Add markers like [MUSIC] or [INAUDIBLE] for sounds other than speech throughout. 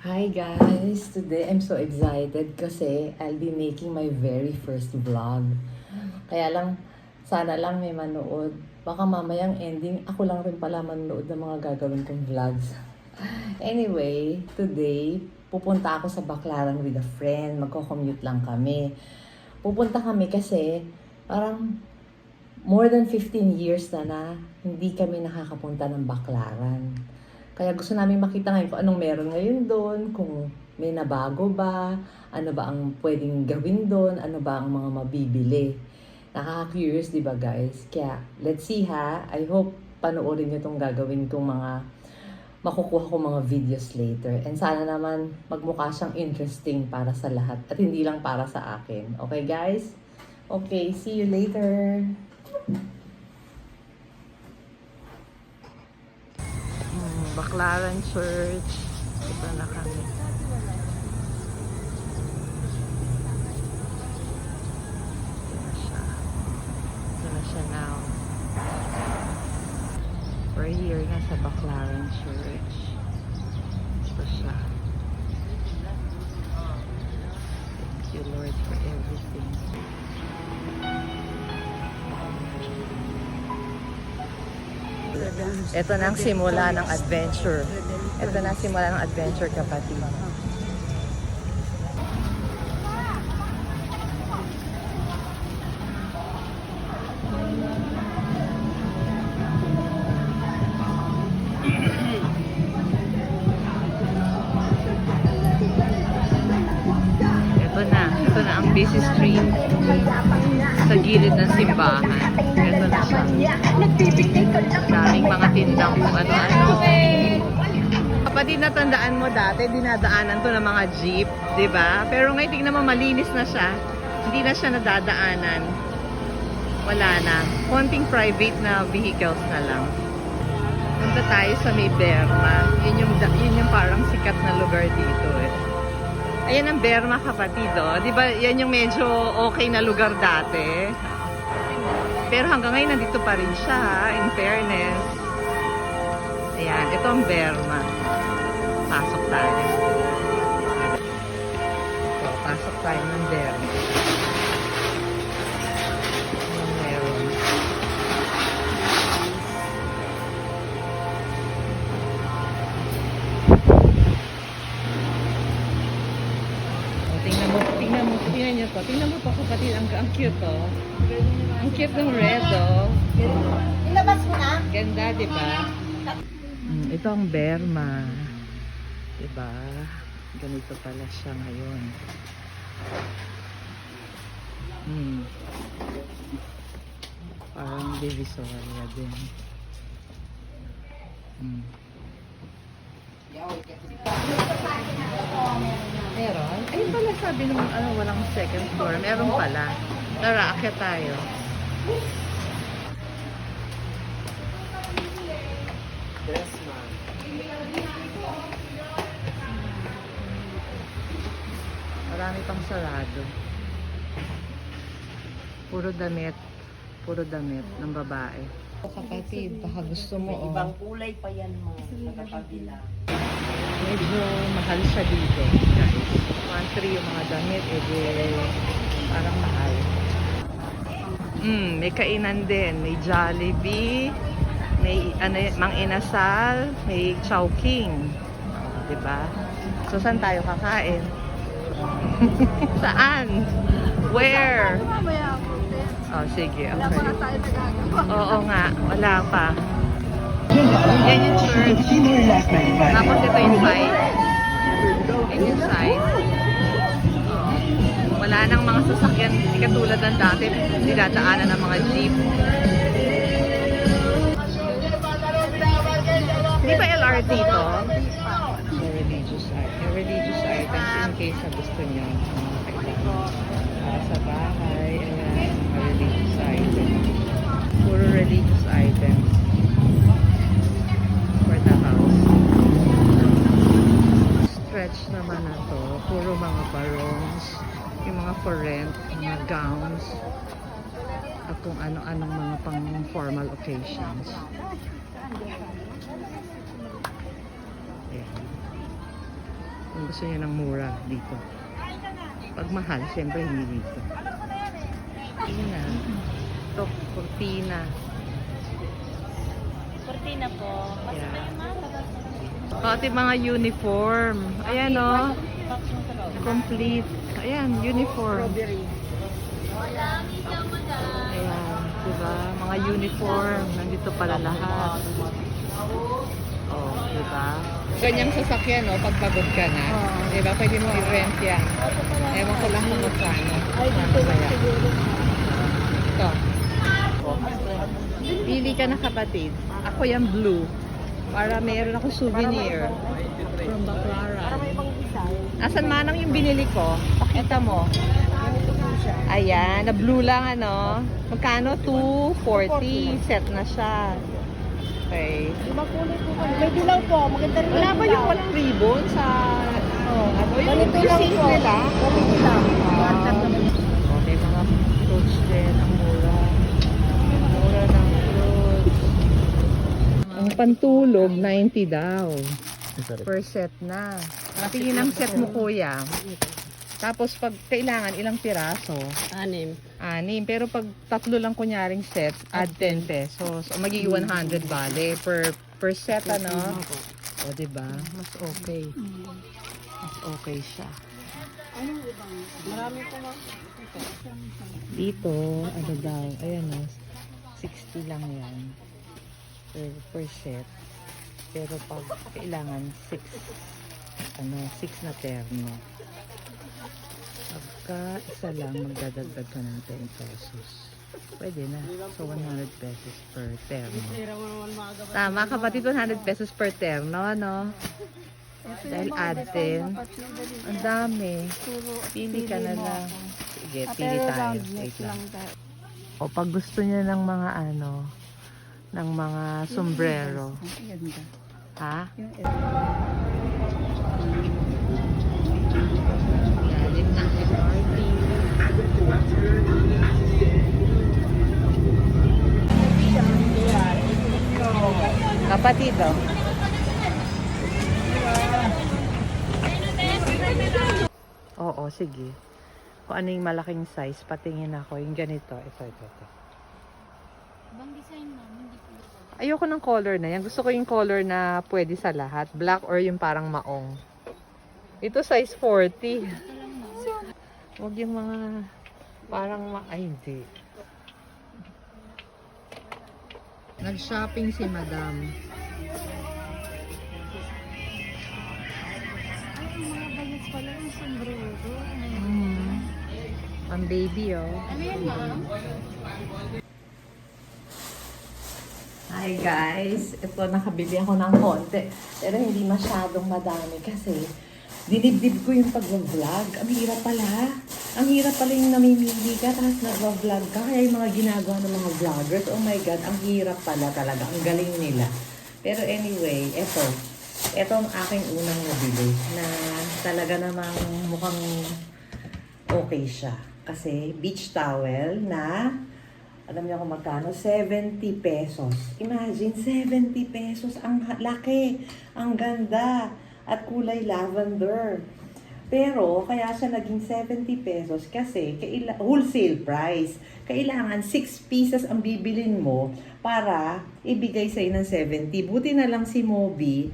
Hi guys! Today I'm so excited kasi I'll be making my very first vlog. Kaya lang, sana lang may manood. Baka mamayang ending, ako lang rin pala manood ng mga gagawin kong vlogs. [LAUGHS] Anyway, today, pupunta ako sa Baclaran with a friend. Magko-commute lang kami. Pupunta kami kasi parang more than 15 years na na hindi kami nakakapunta ng Baclaran. Kaya gusto namin makita ngayon kung anong meron ngayon doon, kung may nabago ba, ano ba ang pwedeng gawin doon, ano ba ang mga mabibili. Nakaka-curious, di ba guys? Kaya, let's see ha. I hope panoorin nyo itong gagawin kong mga makukuha ko mga videos later. And sana naman magmukha siyang interesting para sa lahat at hindi lang para sa akin. Okay guys? Okay, see you later. Baclaran Church. Ito na kami. Ito na siya. Ito na siya now. We're here na sa Baclaran Church. Ito siya. Thank you Lord for everything. Ito na ang simula ng adventure. Ito na ang simula ng adventure, kapatid. Ang busy street sa gilid ng simbahan. Ito na siya. Daming mga tindang kung ano-ano. Kapatid natandaan mo dati, dinadaanan to ng mga jeep, di ba? Pero ngayon tingnan mo, malinis na siya. Hindi na siya nadadaanan. Wala na. Konting private na vehicles na lang. Punta tayo sa may Berma. Yun yung, yun yung parang sikat na lugar dito. Ayan ang Berma kapatid, oh. Di ba yan yung medyo okay na lugar dati? Pero hanggang ngayon nandito pa rin siya, in fairness. Ayan, ito ang Berma. Pasok tayo. So, pasok tayo ng Berma. Niyo to. Tingnan mo to kapatid, ang, ang cute oh. Ang cute ng red oh. Ilabas mo na. Ganda, di ba? Mm, ito ang Berma. Di ba? Ganito pala siya ngayon. Hmm. Parang divisoria din. Hmm. Meron? Ayun pala sabi nung ano, walang second floor. Meron pala. Tara, akyat tayo. Marami pang sarado. Puro damit. Puro damit ng babae. Kapatid, baka gusto mo oh. Ibang kulay pa yan mo. Nakakabila. Medyo mahal siya dito. Guys. 1-3 yung mga damit. Eh, parang mahal. Mm, may kainan din. May Jollibee. May ano, Mang Inasal. May Chowking. Oh, diba? So, saan tayo kakain? [LAUGHS] Saan? Where? Oh, sige. Wala pa Okay. nga tayo nagagawa. Oo nga. Wala pa. Yan yung church. Tapos ito yung site. Yan yung site. Wala nang mga sasakyan, hindi katulad ng dati, dinadaanan ng mga jeep. Di ba LRT? May religious art. May religious in case na gusto nyo. Para sa bahay, ayan, religious items. Puro religious items Stretch naman na to. Puro mga barongs. Yung mga for rent, mga gowns. At kung ano-anong mga pang formal occasions. Ayan. Kung gusto niya ng mura dito. Pag mahal, syempre hindi dito. Cortina. Ito, cortina. Cortina po. Yeah. Pati mga uniform. Ayan o. Complete. Ayan, uniform. Ayan, diba? Mga uniform. Nandito pala lahat. Oh, diba? Ganyang sasakyan, no? Pag pagod ka na. Diba? Pwede mo i-rent yan. Ewan ko lang kung magkano. Ano. Ito. Oh. Pili ka na kapatid. Ako yung blue. Para meron ako souvenir. From Baclaran. Asan manang yung binili ko? Pakita mo. Ayan, na blue lang ano. Magkano? 240. Set na siya. Okay. Iba kulay po. May dilaw po. Maganda rin Wala ba yung walang ribbon sa... Oh, ano yung, yung po. nila? Ganito lang. Ah. Ang pantulog, 90 daw. Per set na. Tingin ang set mo, kuya. Tapos pag kailangan, ilang piraso? Anim. Anim. Pero pag tatlo lang kunyaring set, add 10 pesos. O magiging 100 bale per per set, ano? O, diba? Mas okay. Mas okay siya. Marami po. Dito, ano daw, ayan o, 60 lang yan per, per set. Pero pag kailangan 6, ano, 6 na terno. Pagka isa lang, magdadagdag ka ng 10 pesos. Pwede na. So, 100 pesos per terno. Tama, kapatid, 100 pesos per terno, ano? Dahil 10. Ang dami. Pili ka na lang. Sige, pili tayo. Wait lang. O pag gusto niya ng mga ano, ng mga sombrero. Ha? Kapatid, oh. Oo, sige. Kung ano yung malaking size, patingin ako. Yung ganito. Ito, ito, ito. Ibang design ma'am. Hindi po. Ayoko ng color na yan. Gusto ko yung color na pwede sa lahat. Black or yung parang maong. Ito size 40. Huwag yung mga parang ma... Ay, hindi. Nag-shopping si madam. Mga bagets pala yung sombrero. Mm. Ang baby, oh. Ano yan ma'am? Hi guys! Ito, nakabili ako ng konti. Pero hindi masyadong madami kasi dinibdib ko yung pag-vlog. Ang hirap pala. Ang hirap pala yung namimili ka tapos nag-vlog ka. Kaya yung mga ginagawa ng mga vloggers, oh my God, ang hirap pala talaga. Ang galing nila. Pero anyway, ito. Ito ang aking unang nabili na talaga namang mukhang okay siya. Kasi beach towel na alam niyo kung magkano? 70 pesos. Imagine, 70 pesos. Ang laki, ang ganda, at kulay lavender. Pero, kaya siya naging 70 pesos kasi kaila- wholesale price. Kailangan 6 pieces ang bibilin mo para ibigay sa'yo ng 70. Buti na lang si Moby,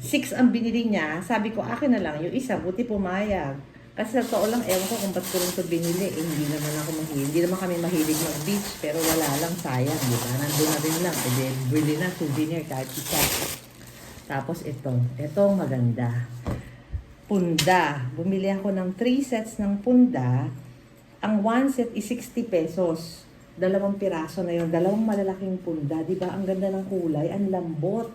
6 ang binili niya. Sabi ko, akin na lang yung isa. Buti pumayag. Kasi sa totoo lang, ewan ko kung ba't ko rin ito binili. Eh, hindi naman ako mahilig. Hindi naman kami mahilig mag-beach. Pero wala lang, sayang. Di ba? Nandun na rin lang. E di, bili na souvenir kahit isa. Tapos ito. Ito maganda. Punda. Bumili ako ng 3 sets ng punda. Ang one set is 60 pesos. Dalawang piraso na yon, dalawang malalaking punda, 'di ba? Ang ganda ng kulay, ang lambot.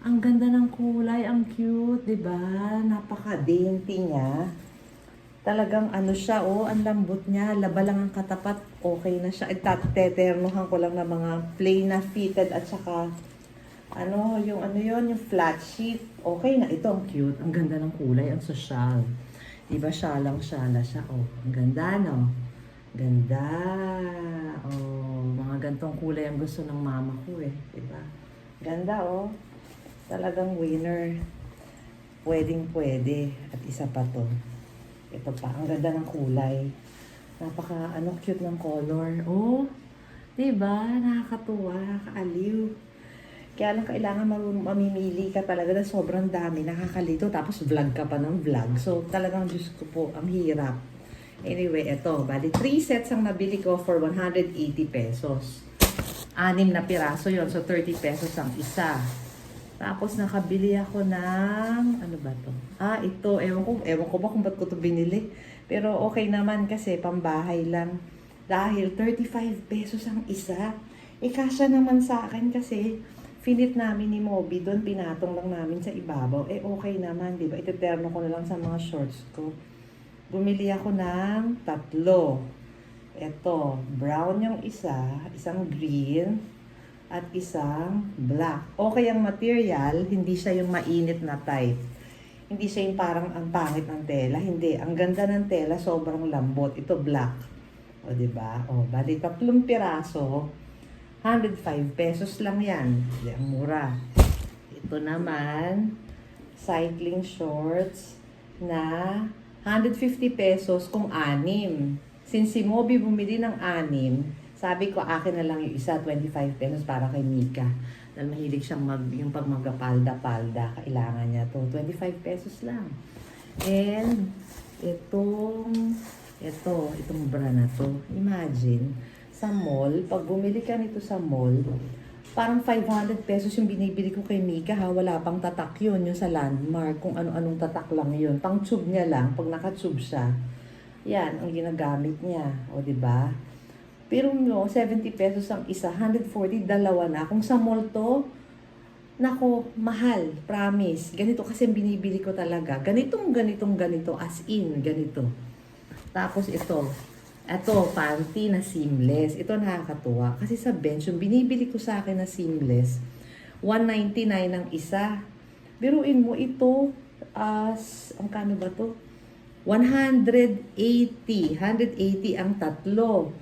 Ang ganda ng kulay, ang cute, 'di ba? Napaka-dainty niya. Talagang ano siya, oh, ang lambot niya. Laba lang ang katapat, okay na siya. Itateternohan ko lang ng mga plain na fitted at saka ano, yung ano yon yung flat sheet. Okay na, ito ang cute. Ang ganda ng kulay, ang social. Diba, syalang syala siya. Oh, ang ganda, no? Ganda. Oh, mga gantong kulay ang gusto ng mama ko eh. Diba? Ganda, oh. Talagang winner. pwedeng pwede. At isa pa to. Ito pa, ang ganda ng kulay. Napaka, ano, cute ng color. Oh, diba? Nakakatuwa, nakakaaliw. Kaya lang kailangan mamimili ka talaga na sobrang dami, nakakalito. Tapos vlog ka pa ng vlog. So talagang Diyos ko po, ang hirap. Anyway, eto. Bali, 3 sets ang nabili ko for 180 pesos. Anim na piraso yon So 30 pesos ang isa. Tapos nakabili ako ng, ano ba to? Ah, ito. Ewan ko, ewan ko ba kung ba't ko to binili. Pero okay naman kasi pambahay lang. Dahil 35 pesos ang isa. Eh, kasya naman sa akin kasi finit namin ni Moby doon, pinatong lang namin sa ibabaw. Eh, okay naman, di ba? Iteterno ko na lang sa mga shorts ko. Bumili ako ng tatlo. Ito, brown yung isa, isang green, at isang black. Okay ang material, hindi siya yung mainit na type. Hindi siya yung parang ang pangit ng tela. Hindi, ang ganda ng tela, sobrang lambot. Ito black. O, ba? O, bali tatlong piraso, 105 pesos lang yan. Hindi, ang mura. Ito naman, cycling shorts na 150 pesos kung anim. Since si Moby bumili ng anim, sabi ko akin na lang yung isa, 25 pesos para kay Mika. Dahil mahilig siyang mag, yung pag magpalda-palda, kailangan niya to. 25 pesos lang. And, itong, ito, itong bra na to. Imagine, sa mall, pag bumili ka nito sa mall, parang 500 pesos yung binibili ko kay Mika ha, wala pang tatak yun, yung sa landmark, kung ano-anong tatak lang yun. Pang tube niya lang, pag naka-tube siya, yan, ang ginagamit niya. O, di ba? Pero mo, 70 pesos ang isa, 140, dalawa na. Kung sa mall to, nako, mahal, promise. Ganito kasi binibili ko talaga. Ganitong, ganitong, ganito, as in, ganito. Tapos ito, ito, panty na seamless. Ito nakakatuwa. Kasi sa bench, yung binibili ko sa akin na seamless, 199 ang isa. Biruin mo ito, as, ang kano ba to? 180. 180 ang tatlo.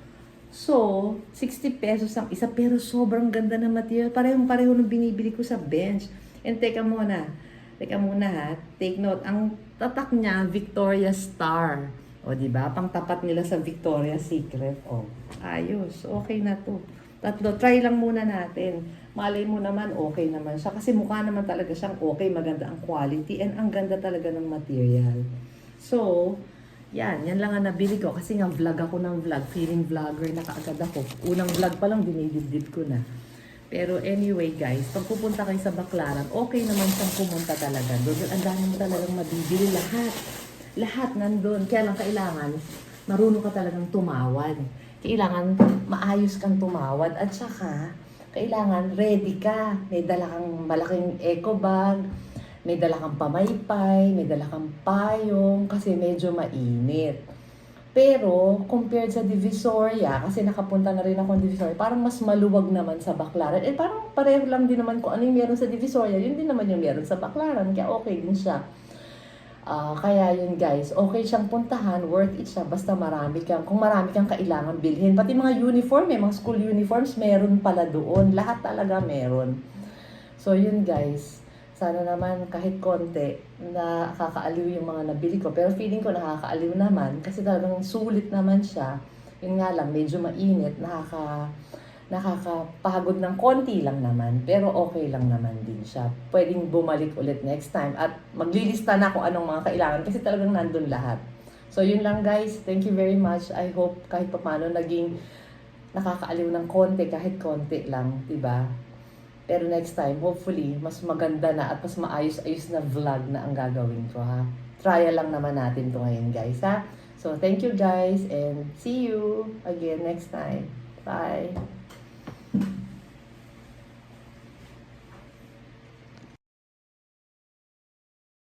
So, 60 pesos ang isa, pero sobrang ganda ng material. Parehong-pareho ng binibili ko sa bench. And teka muna, teka muna ha, take note, ang tatak niya, Victoria Star. O, di ba? Pang tapat nila sa Victoria's Secret. O, ayos. Okay na to. Tatlo, try lang muna natin. Malay mo naman, okay naman siya. Kasi mukha naman talaga siyang okay, maganda ang quality, and ang ganda talaga ng material. So, yan, yan lang ang nabili ko. Kasi nga vlog ako ng vlog, feeling vlogger na kaagad ako. Unang vlog pa lang, dinidibdib ko na. Pero anyway guys, pag pupunta kayo sa Baclaran, okay naman siyang pumunta talaga. Doon, ang dami mo talagang mabibili lahat. Lahat nandun. Kaya lang kailangan, marunong ka talagang tumawad. Kailangan maayos kang tumawad. At saka, kailangan ready ka. May dala kang malaking eco bag, may dala kang pamaypay, may dala kang payong, kasi medyo mainit. Pero, compared sa Divisoria, kasi nakapunta na rin ako ng Divisoria, parang mas maluwag naman sa Baclaran. Eh, parang pareho lang din naman kung ano yung meron sa Divisoria, yun din naman yung meron sa Baclaran, kaya okay din siya. Ah, kaya yun guys, okay siyang puntahan, worth it siya, basta marami kang, kung marami kang kailangan bilhin. Pati mga uniform, eh, mga school uniforms, meron pala doon. Lahat talaga meron. So yun guys, sana naman kahit konti na nakakaaliw yung mga nabili ko. Pero feeling ko nakakaaliw naman kasi talagang sulit naman siya. Yun nga lang, medyo mainit, nakaka, nakakapagod ng konti lang naman. Pero okay lang naman din siya. Pwedeng bumalik ulit next time at maglilista na kung anong mga kailangan kasi talagang nandun lahat. So yun lang guys, thank you very much. I hope kahit paano naging nakakaaliw ng konti kahit konti lang, 'di ba? Pero next time, hopefully, mas maganda na at mas maayos-ayos na vlog na ang gagawin ko, ha? Trial lang naman natin to ngayon, guys, ha? So, thank you, guys, and see you again next time. Bye!